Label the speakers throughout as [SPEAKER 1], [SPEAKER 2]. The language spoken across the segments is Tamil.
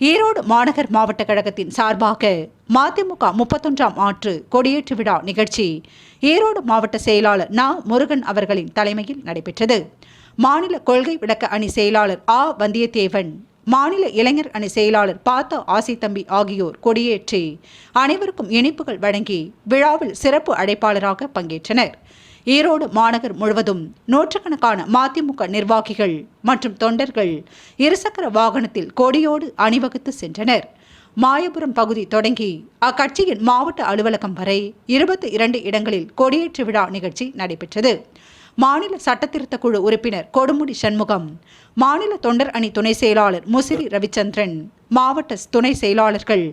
[SPEAKER 1] ஈரோடு மாநகர் மாவட்ட கழகத்தின் சார்பாக மதிமுக முப்பத்தொன்றாம் ஆற்று கொடியேற்று விழா நிகழ்ச்சி ஈரோடு மாவட்ட செயலாளர் நா. முருகன் அவர்களின் தலைமையில் நடைபெற்றது. மாநில கொள்கை விளக்க அணி செயலாளர் ஆ. வந்தியத்தேவன் மாநில இளைஞர் அணி செயலாளர் பாத்தா ஆசித்தம்பி ஆகியோர் கொடியேற்றி அனைவருக்கும் இனிப்புகள் வழங்கி விழாவில் சிறப்பு அழைப்பாளராக பங்கேற்றனர். ஈரோடு மாநகர் முழுவதும் நூற்றுக்கணக்கான மதிமுக நிர்வாகிகள் மற்றும் தொண்டர்கள் இருசக்கர வாகனத்தில் கொடியோடு அணிவகுத்து சென்றனர். மாயபுரம் பகுதி தொடங்கி அக்கட்சியின் மாவட்ட அலுவலகம் வரை இருபத்தி இரண்டு இடங்களில் கொடியேற்று விழா நிகழ்ச்சி நடைபெற்றது. மாநில சட்டத்திருத்த குழு உறுப்பினர் கொடுமுடி சண்முகம் மாநில தொண்டர் அணி துணை செயலாளர் முசிறி ரவிச்சந்திரன் மாவட்ட துணை செயலாளர்கள்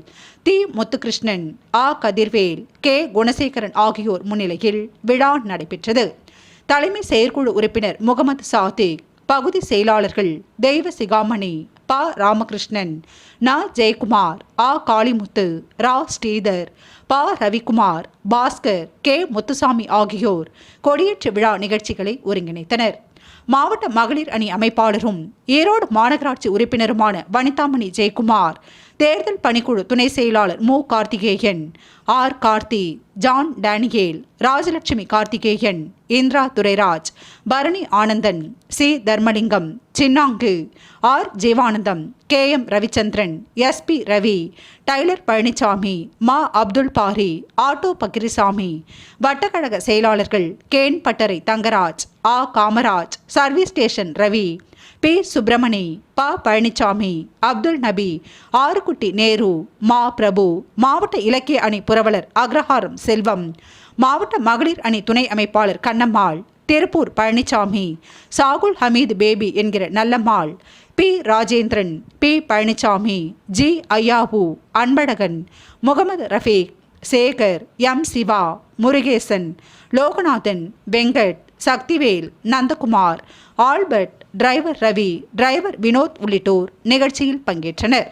[SPEAKER 1] தி. முத்துகிருஷ்ணன் ஆ. கதிர்வேல் கே. குணசேகரன் ஆகியோர் முன்னிலையில் விழா நடைபெற்றது. தலைமை செயற்குழு உறுப்பினர் முகமது சாதிக் பகுதி செயலாளர்கள் தெய்வ சிகாமணி ப. ராமகிருஷ்ணன் ந. ஜெயக்குமார் ஆ. காளிமுத்து ரா. ஸ்ரீதர் ப. ரவிக்குமார் பாஸ்கர் கே. முத்துசாமி ஆகியோர் கொடியேற்று விழா நிகழ்ச்சிகளை ஒருங்கிணைத்தனர். மாவட்ட மகளிர் அணி அமைப்பாளரும் ஈரோடு மாநகராட்சி உறுப்பினருமான வனிதாமணி ஜெயக்குமார் தேர்தல் பணிக்குழு துணை செயலாளர் மு. Karthikeyan R. Karthi John Daniel Rajalakshmi Karthikeyan Indira Durairaj Bharani Anandan C. Dharmalingam Chinnangu R. Jeevanandam K. M. Ravichandran S. P. Ravi tailor Palanisamy மா. அப்துல் பாரி ஆட்டோ பக்கிரிசாமி வட்டக்கழக செயலாளர்கள் கேன் பட்டறை தங்கராஜ் ஆ. Kamaraj service station Ravi P. Subramani ப. பழனிசாமி அப்துல் நபி ஆறுகுட்டி நேரு மா. பிரபு மாவட்ட இலக்கிய அணி புரவலர் அக்ரஹாரம் செல்வம் மாவட்ட மகளிர் அணி துணை அமைப்பாளர் கண்ணம்மாள் திருப்பூர் பழனிசாமி சாகுல் ஹமீது பேபி என்கிற Nallammal P. Rajendran P. Palanisamy G. Ayyabu Anbazhagan Mohammed Rafiq Sekar M. Siva Murugesan Loganathan Venkat Sakthivel Nandakumar Albert driver Ravi driver Vinoth உள்ளிட்டோர் நிகழ்ச்சியில் பங்கேற்றனர்.